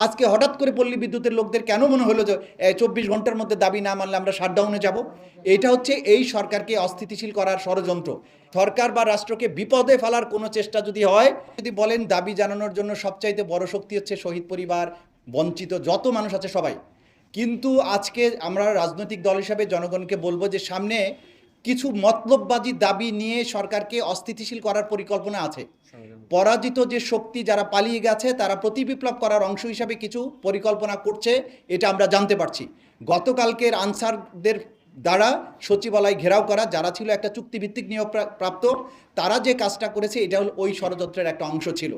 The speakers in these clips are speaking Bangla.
আজকে হঠাৎ করে পল্লী বিদ্যুতের লোকদের কেন মনে হলো যে চব্বিশ ঘণ্টার মধ্যে দাবি না মানলে আমরা শাটডাউনে যাব? এটা হচ্ছে এই সরকারকে অস্থিতিশীল করার ষড়যন্ত্র। সরকার বা রাষ্ট্রকে বিপদে ফেলার কোনো চেষ্টা যদি হয়, যদি বলেন দাবি জানানোর জন্য সবচাইতে বড় শক্তি হচ্ছে শহীদ পরিবার, বঞ্চিত যত মানুষ আছে সবাই। কিন্তু আজকে আমরা রাজনৈতিক দল হিসাবে জনগণকে বলব যে, সামনে কিছু মতলববাজি দাবি নিয়ে সরকারকে অস্থিতিশীল করার পরিকল্পনা আছে। পরাজিত যে শক্তি যারা পালিয়ে গেছে তারা প্রতিবিপ্লব করার অংশ হিসাবে কিছু পরিকল্পনা করছে এটা আমরা জানতে পারছি। গতকালকের আনসারদের দ্বারা সচিবালয় ঘেরাও করা যারা ছিল একটা চুক্তিভিত্তিক নিয়োগ প্রাপ্ত তারা যে কাজটা করেছে এটা হল ওই ষড়যন্ত্রের একটা অংশ ছিল।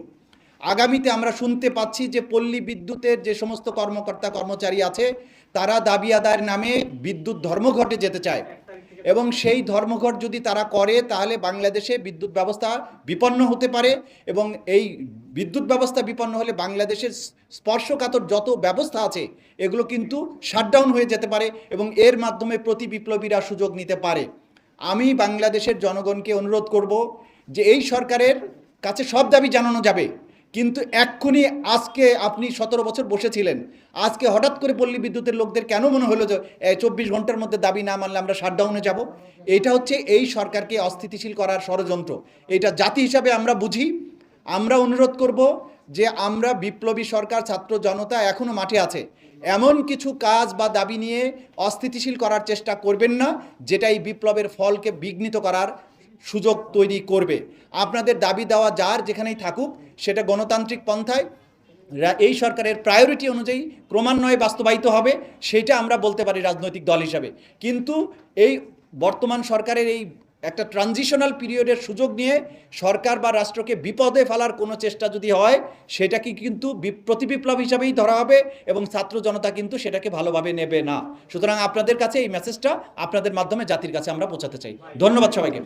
আগামীতে আমরা শুনতে পাচ্ছি যে পল্লী বিদ্যুতের যে সমস্ত কর্মকর্তা কর্মচারী আছে তারা দাবি আদায়ের নামে বিদ্যুৎ ধর্মঘটে যেতে চায়। এবং সেই ধর্মঘট যদি তারা করে, তাহলে বাংলাদেশে বিদ্যুৎ ব্যবস্থা বিপন্ন হতে পারে এবং এই বিদ্যুৎ ব্যবস্থা বিপন্ন হলে বাংলাদেশের স্পর্শকাতর যত ব্যবস্থা আছে, এগুলো কিন্তু শাটডাউন হয়ে যেতে পারে এবং এর মাধ্যমে প্রতি বিপ্লবীরা সুযোগ নিতে পারে। আমি বাংলাদেশের জনগণকে অনুরোধ করব যে এই সরকারের কাছে সব দাবি জানানো যাবে। কিন্তু এক্ষুনি আজকে আপনি সতেরো বছর বসেছিলেন। আজকে হঠাৎ করে পল্লী বিদ্যুতের লোকদের কেন মনে হলো যে চব্বিশ ঘণ্টার মধ্যে দাবি না মানলে আমরা শাটডাউনে যাব? এটা হচ্ছে এই সরকারকে অস্থিতিশীল করার ষড়যন্ত্র। এটা জাতি হিসাবে আমরা বুঝি। আমরা অনুরোধ করব যে আমরা বিপ্লবী সরকার, ছাত্র জনতা এখনও মাঠে আছে। এমন কিছু কাজ বা দাবি নিয়ে অস্থিতিশীল করার চেষ্টা করবেন না, যেটা এই বিপ্লবের ফলকে বিঘ্নিত করার সুযোগ তৈরি করবে। আপনাদের দাবি দেওয়া যার যেখানেই থাকুক, সেটা গণতান্ত্রিক পন্থায়। এই সরকারের প্রায়োরিটি অনুযায়ী ক্রমান্বয়ে বাস্তবায়িত হবে, সেটা আমরা বলতে পারি রাজনৈতিক দল হিসাবে। কিন্তু এই বর্তমান সরকারের এই একটা ট্রানজিশনাল পিরিয়ডের সুযোগ নিয়ে সরকার বা রাষ্ট্রকে বিপদে ফেলার কোনো চেষ্টা যদি হয়, সেটাকে কিন্তু প্রতিবিপ্লব হিসাবেই ধরা হবে এবং ছাত্র জনতা কিন্তু সেটাকে ভালোভাবে নেবে না। সুতরাং আপনাদের কাছে এই মেসেজটা আপনাদের মাধ্যমে জাতির কাছে আমরা পৌঁছাতে চাই। ধন্যবাদ সবাইকে।